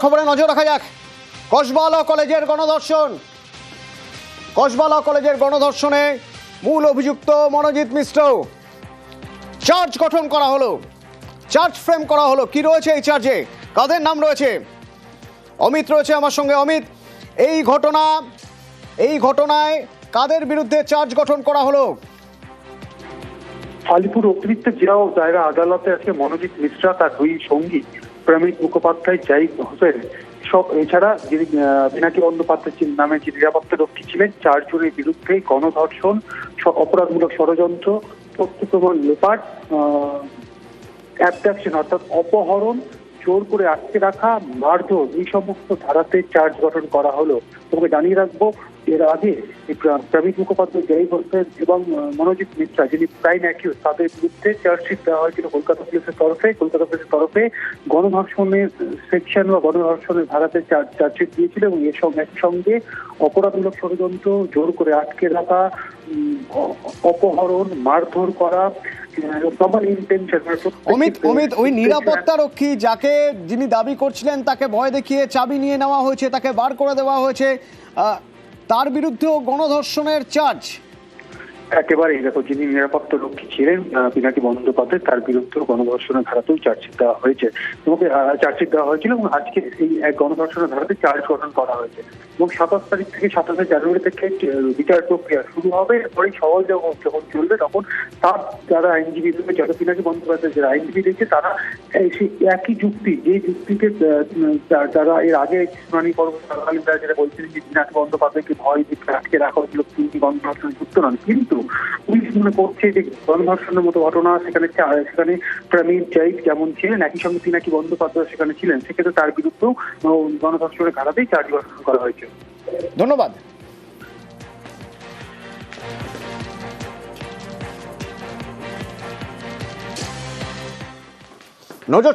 খবরে নজর রাখা যাক। কসবালা কলেজের গণধর্ষণ। কসবালা কলেজের গণধর্ষণে মূল অভিযুক্ত মনোজিৎ মিশ্র। চার্জ গঠন করা হলো। চার্জ ফ্রেম করা হলো। কি রয়েছে এই চার্জে? কাদের নাম রয়েছে? অমিত রয়েছে আমার সঙ্গে। অমিত, এই ঘটনা, এই ঘটনায় কাদের বিরুদ্ধে চার্জ গঠন করা হলো? আলিপুর অতিরিক্ত জেলা ও দায়রা আদালতে আজকে মনোজিৎ মিশ্রা, তার দুই সঙ্গী প্রমিত মুখোপাধ্যায় যাই হোসেন সব এছাড়া যিনি পিনাকি বন্দ্যোপাধ্যায় নামে যে নিরাপত্তা রক্ষী ছিলেন চারজনের বিরুদ্ধে গণধর্ষণ অপরাধমূলক ষড়যন্ত্র তথ্য প্রমাণ লোপাট অ্যাবডাকশন অর্থাৎ অপহরণ জোর করে আটকে রাখা, মারধর এই সমস্ত ধারাতে চার্জ গঠন করা হলো। তোমাকে জানিয়ে রাখব, এর আগে এই প্রা- প্রমিত মুখোপাধ্যায়, জয়ী হোসেন এবং মনোজিৎ মিশ্রা যিনি প্রাইম অ্যাকিউজ তাদের বিরুদ্ধে চার্জশিট দেওয়া হয়েছিল কলকাতা পুলিশের তরফে। কলকাতা পুলিশের তরফে গণধর্ষণের সেকশন বা গণধর্ষণের ধারাতে চার্জ- চার্জশিট দিয়েছিল এবং এর সঙ্গে, একই সঙ্গে অপরাধমূলক ষড়যন্ত্র, জোর করে আটকে রাখা অপহরণ, মারধর করা অমিত অমিত, ওই নিরাপত্তা রক্ষী যাকে যিনি দাবি করছিলেন, তাকে ভয় দেখিয়ে চাবি নিয়ে নেওয়া হয়েছে, তাকে বার করে দেওয়া হয়েছে। তার বিরুদ্ধেও গণধর্ষণের চার্জ একেবারে দেখো যিনি নিরাপত্তা রক্ষী ছিলেন পিনাকি বন্দ্যোপাধ্যায়, তার বিরুদ্ধে গণধর্ষণের ধারাতেও চার্জশিট দেওয়া হয়েছে। তোমাকে চার্জশিট দেওয়া হয়েছিল এবং আজকে এই এক গণধর্ষণের ধারাতে চার্জ গঠন করা হয়েছে। এবং সাতাশ তারিখ থেকে সাতাশে জানুয়ারি থেকে বিচার প্রক্রিয়া শুরু হবে। এরপরেই সওয়াল যখন যখন চলবে, তখন তার যারা আইনজীবী রয়েছে, যারা পিনাকি বন্দ্যোপাধ্যায় যারা আইনজীবী রয়েছে, তারা সেই একই যুক্তি, যে যুক্তিতে যারা এর আগে শুনানি পর্ব চলাকালীন তারা যেটা বলছিলেন যে পিনাকি বন্দ্যোপাধ্যায়কে ভয় দিয়ে আটকে রাখা হয়েছিল, তিনি গণধর্ষণ যুক্ত নন। কিন্তু পুলিশ মনে করছে যে গণধর্ষণের মতো ঘটনা, সেখানে সেখানে প্রবীণ জাইদ যেমন ছিলেন, একই সঙ্গে পিনাকি বন্দ্যোপাধ্যায় সেখানে ছিলেন, সেক্ষেত্রে তার বিরুদ্ধেও গণধর্ষণের ধারাতেই চার্জ গঠন করা হয়েছে। ধন্যবাদ। নজর